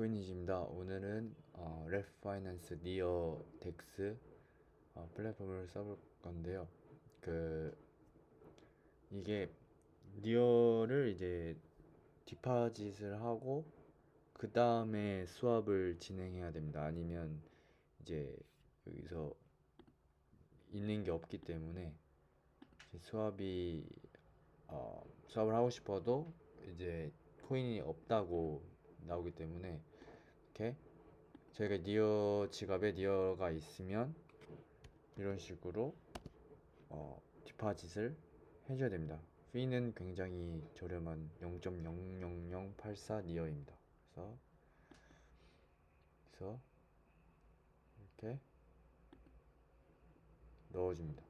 코인이즈입니다. 오늘은 어, 랩파이낸스 니어 덱스 어, 플랫폼을 써볼 건데요. 그 이게 니어를 이제 디파짓을 하고 그 다음에 수압을 진행해야 됩니다. 아니면 이제 여기서 있는 게 없기 때문에 수압이 어, 수압을 하고 싶어도 이제 코인이 없다고 나오기 때문에 이렇게 저희가 니어 지갑에 니어가 있으면 이런 식으로 어, 디파짓을 해줘야 됩니다. 피는 굉장히 저렴한 0.00084 니어입니다. 그래서 그래서 이렇게 넣어줍니다.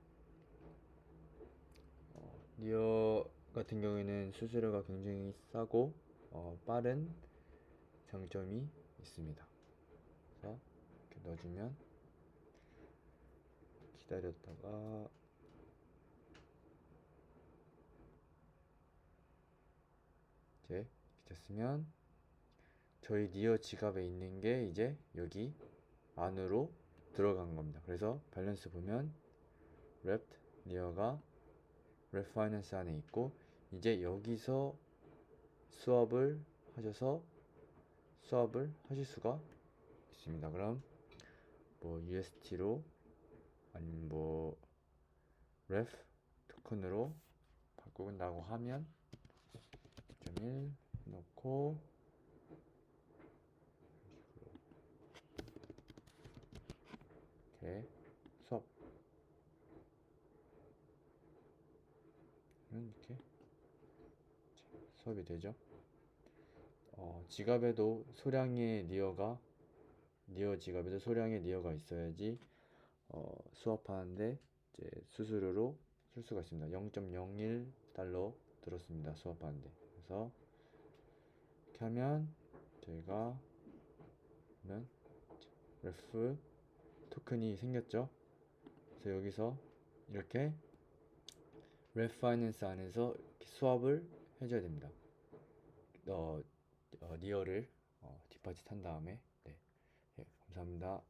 어, 니어 같은 경우에는 수수료가 굉장히 싸고 어, 빠른 장점이 있습니다. 그래서 이렇게 넣어주면 기다렸다가 이제 됐으면 저희 니어 지갑에 있는 게 이제 여기 안으로 들어간 겁니다. 그래서 밸런스 보면 랩트 니어가 레파이낸스 안에 있고 이제 여기서 수업을 하셔서 수업을 하실 수가 있습니다. 그럼 뭐 UST로 아니면 뭐 ref 토큰으로 바꾼다고 하면 1.1 넣고 이렇게 수업 이렇게 수업이 되죠. 어, 지갑에도 소량의 니어가 니어 지갑에도 소량의 니어가 있어야지 어, 수업하는데 이제 수수료로 쓸 수가 있습니다. 0.01 달러 들었습니다. 수업하는데 그래서 이렇게 하면 저희가 보면 레프 토큰이 생겼죠. 그래서 여기서 이렇게 레파이낸스 안에서 수업을 해줘야 됩니다. 어, 어, 니어를 어, 디파짓 한 다음에 네, 예, 감사합니다.